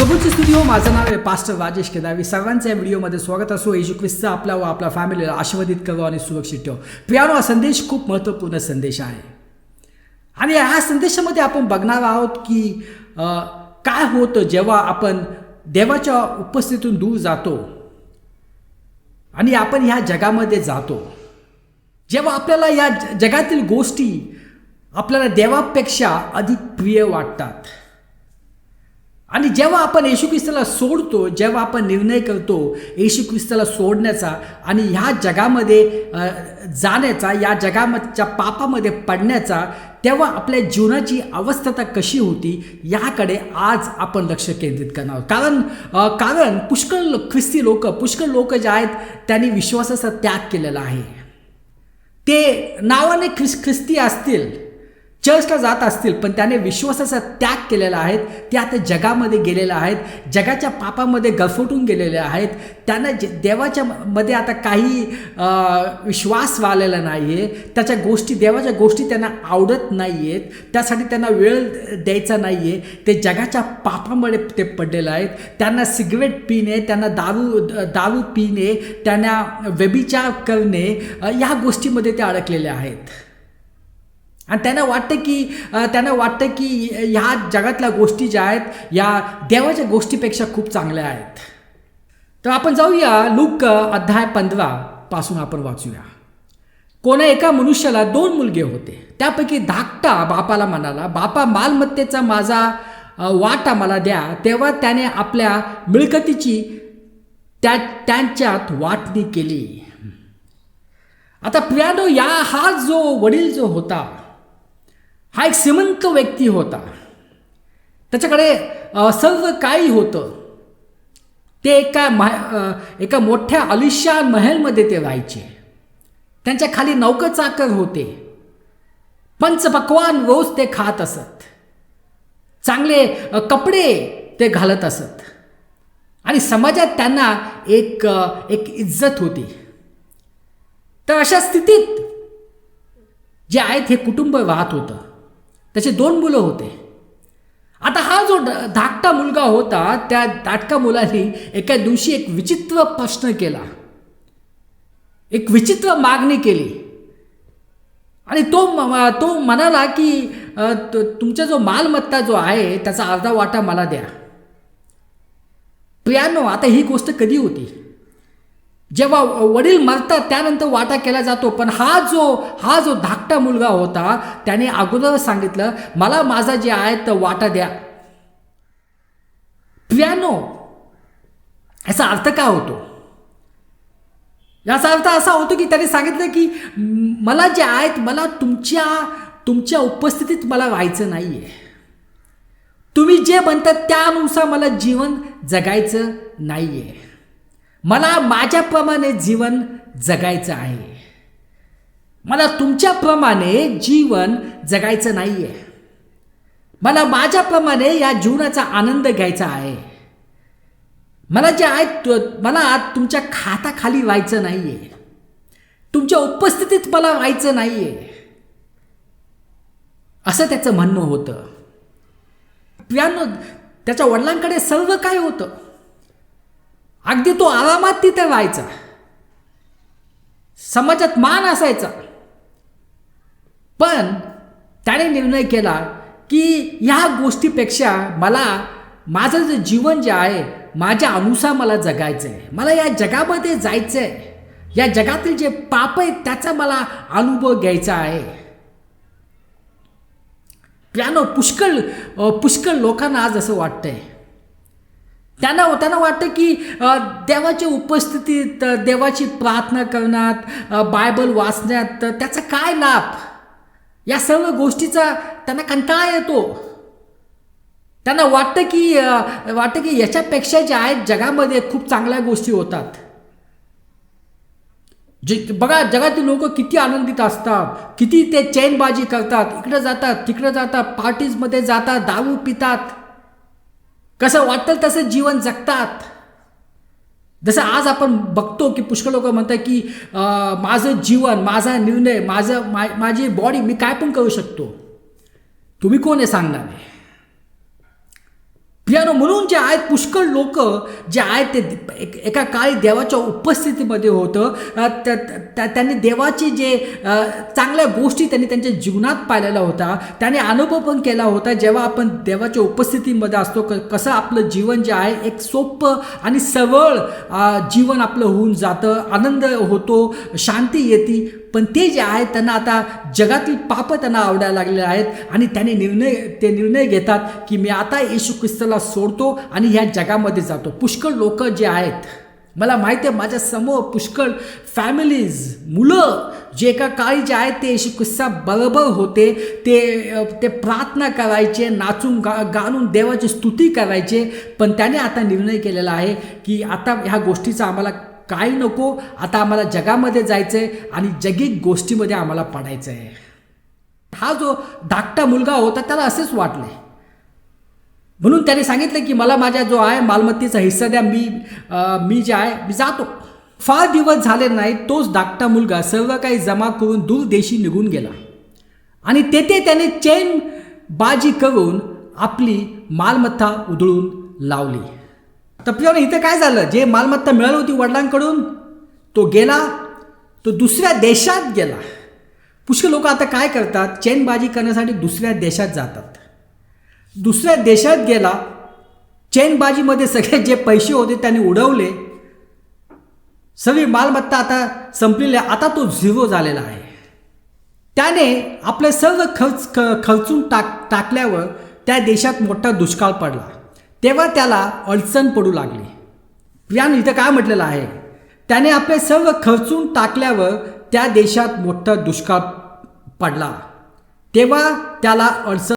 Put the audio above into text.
प्रभूचे studio हो. माझं नाव आहे पास्टर राजेश केदावी सर्वांचं या व्हिडिओमध्ये स्वागत असो. येशू ख्रिस्त आपला व आपल्या फॅमिलीला आशीर्वादित करो आणि सुरक्षित ठेव. प्रियानो हा संदेश खूप महत्त्वपूर्ण संदेश आहे. आणि ह्या संदेशामध्ये आपण बघणार आहोत की काय होतं जेव्हा आपण देवाच्या उपस्थितीतून दूर जातो आणि आपण ह्या जगामध्ये जातो. जेव्हा आपल्याला या ज- जगातील गोष्टी आपल्याला देवापेक्षा अधिक प्रिय वाटतात. आणि जेव्हा आपण येशू ख्रिस्ताला सोडतो जेव्हा आपण निर्णय करतो येशू ख्रिस्ताला सोडण्याचा आणि ह्या जगामध्ये जाण्याचा या जगामच्या पापामध्ये पडण्याचा तेव्हा आपल्या जीवनाची अवस्था कशी होती याकडे आज आपण लक्ष केंद्रित करणार आहोत. कारण कारण पुष्कळ ख्रिस्ती लोक पुष्कळ लोक जे आहेत त्यांनी विश्वासाचा त्याग केलेला आहे. ते नावाने ख्रिस ख्रिस्ती असतील चर्चला जात असतील पण त्याने विश्वासाचा त्याग केलेला आहेत ते आता जगामध्ये गेलेले आहेत जगाच्या पापामध्ये गरफटून गेलेले आहेत त्यांना जे देवाच्या मध्ये आता काही विश्वास वालेला नाही आहे त्याच्या गोष्टी देवाच्या गोष्टी त्यांना आवडत नाही आहेत त्यासाठी त्यांना वेळ द्यायचा नाही आहे ते जगाच्या पापामध्ये ते पडलेले आहेत त्यांना सिगरेट पिणे त्यांना दारू दारू पिणे त्यांना व्यभिचार करणे या गोष्टीमध्ये ते अडकलेले आहेत. आणि त्यांना वाटतं की त्यांना वाटतं की ह्या जगातल्या गोष्टी ज्या आहेत या देवाच्या गोष्टीपेक्षा खूप चांगल्या आहेत. तर आपण जाऊया लूक अध्याय पंधरा पासून आपण वाचूया. कोणा एका मनुष्याला दोन मुलगे होते. त्यापैकी धाकटा बापाला म्हणाला बापा मालमत्तेचा माझा वाट वाटा मला द्या. तेव्हा त्याने आपल्या मिळकतीची त्या त्यांच्यात वाटणी केली. आता प्रियानो या हा जो वडील जो होता हा एक श्रीमंत व्यक्ती होता. त्याच्याकडे सर्व काही होतं. ते एका मह एका मोठ्या अलिशान महलमध्ये ते राहायचे. त्यांच्या खाली नौकर चाकर होते. पंचपक्वान रोज ते खात असत. चांगले कपडे ते घालत असत. आणि समाजात त्यांना एक एक इज्जत होती. तर अशा स्थितीत जे आहेत हे कुटुंब वाहत होतं. त्याचे दोन मुलं होते. आता हा जो धाकटा मुलगा होता त्या धाटका मुलाने एका दिवशी एक विचित्र प्रश्न केला. एक विचित्र मागणी केली. आणि तो तो म्हणाला की तुमचा जो मालमत्ता जो आहे त्याचा अर्धा वाटा मला द्या. प्रियानो आता ही गोष्ट कधी होती? जेव्हा वडील मरतात त्यानंतर वाटा केला जातो. पण हा जो हा जो धाकटा मुलगा होता त्याने अगोदर सांगितलं मला माझा जे आहे तर वाटा द्या. प्रियानो याचा अर्थ काय होतो? याचा अर्थ असा होतो की त्याने सांगितलं की मला जे आहेत मला तुमच्या तुमच्या उपस्थितीत मला व्हायचं नाही आहे तुम्ही जे म्हणतात त्यानुसार मला जीवन जगायचं नाही आहे मला माझ्याप्रमाणे जीवन जगायचं आहे. मला तुमच्याप्रमाणे जीवन जगायचं नाही आहे मला माझ्याप्रमाणे या जीवनाचा आनंद घ्यायचा आहे. मला जे आहे मला तुमच्या खाताखाली व्हायचं नाही आहे तुमच्या उपस्थितीत मला व्हायचं नाही आहे असं त्याचं म्हणणं होतं. प्यानो त्याच्या वडिलांकडे सर्व काय होतं? अगदी तो आरामात तिथे राहायचा समाजात मान असायचा. पण त्याने निर्णय केला की ह्या गोष्टीपेक्षा मला माझं जे जीवन जे आहे माझ्या अनुसार मला जगायचं आहे मला या जगामध्ये जायचं आहे या जगातील जे पाप आहे त्याचा मला अनुभव घ्यायचा आहे. प्यानो पुष्कळ पुष्कळ लोकांना आज असं वाटतंय. त्यांना त्यांना वाटतं की देवाच्या उपस्थितीत देवाची प्रार्थना करण्यात बायबल वाचण्यात त्याचा काय लाभ? या सर्व गोष्टीचा त्यांना कंटाळा येतो. त्यांना वाटतं की वाटतं की याच्यापेक्षा ज्या आहेत जगामध्ये खूप चांगल्या गोष्टी होतात. जे बघा जगातील लोक किती आनंदित असतात किती ते चैनबाजी करतात इकडं जातात तिकडं जातात पार्टीजमध्ये जातात दारू पितात. कसं वाटेल तसं जीवन जगतात. जसं आज आपण बघतो की पुष्कळ लोक म्हणतात की माझं जीवन माझा निर्णय माझं मा माझी बॉडी मी काय पण करू शकतो. तुम्ही कोण आहे सांगणार? पियानो म्हणून जे आहेत पुष्कळ लोक जे आहेत ते एका काळी देवाच्या उपस्थितीमध्ये होतं. त्या- त्या- त्यांनी देवाची जे चांगल्या गोष्टी त्यांनी त्यांच्या जीवनात पाहिलेल्या होता त्याने अनुभव पण केला होता जेव्हा आपण देवाच्या उपस्थितीमध्ये असतो क कसं आपलं जीवन जे आहे एक सोपं आणि सरळ जीवन आपलं होऊन जातं. आनंद होतो शांती येते. पण ते जे आहेत त्यांना आता जगातील पापं त्यांना आवडायला लागलेले आहेत आणि त्याने निर्णय ते निर्णय घेतात की मी आता येशू ख्रिस्ताला सोडतो आणि ह्या जगामध्ये जातो. पुष्कळ लोक जे आहेत मला माहिती आहे माझ्यासमोर पुष्कळ फॅमिलीज मुलं जे एका काळी जे आहेत ते येशू ख्रिस्ता बरोबर होते. ते ते प्रार्थना करायचे नाचून गा गाणून देवाची स्तुती करायचे. पण त्याने आता निर्णय केलेला आहे की आता ह्या गोष्टीचा आम्हाला काही नको. आता आम्हाला जगामध्ये जायचं आहे आणि जगिक गोष्टीमध्ये आम्हाला पडायचं आहे हा जो धाकटा मुलगा होता त्याला असेच वाटले. म्हणून त्याने सांगितलं की मला माझ्या जो आहे मालमत्तेचा हिस्सा द्या. मी मी जे आहे मी जातो. फार दिवस झाले नाही तोच धाकटा मुलगा सर्व काही जमा करून दूरदेशी निघून गेला. आणि तेथे त्याने चैन बाजी करून आपली मालमत्ता उधळून लावली. तर इथं काय झालं? जे मालमत्ता मिळाली होती वडिलांकडून तो गेला तो दुसऱ्या देशात गेला. पुष्कळ लोक आता काय करतात? चैनबाजी करण्यासाठी दुसऱ्या देशात जातात. दुसऱ्या देशात गेला चैनबाजीमध्ये सगळे जे पैसे होते त्यांनी उडवले. सगळी मालमत्ता आता संपलेली आहे. आता तो झिरो झालेला आहे. त्याने आपले सर्व खर्च ख खर्चून टाक टाकल्यावर त्या देशात मोठा दुष्काळ पडला. तेव्हा त्याला अडचण पडू लागली. प्रियान इथं काय म्हटलेलं आहे? त्याने आपले सर्व खर्चून टाकल्यावर त्या देशात मोठा दुष्काळ पडला. तेव्हा त्याला अडचण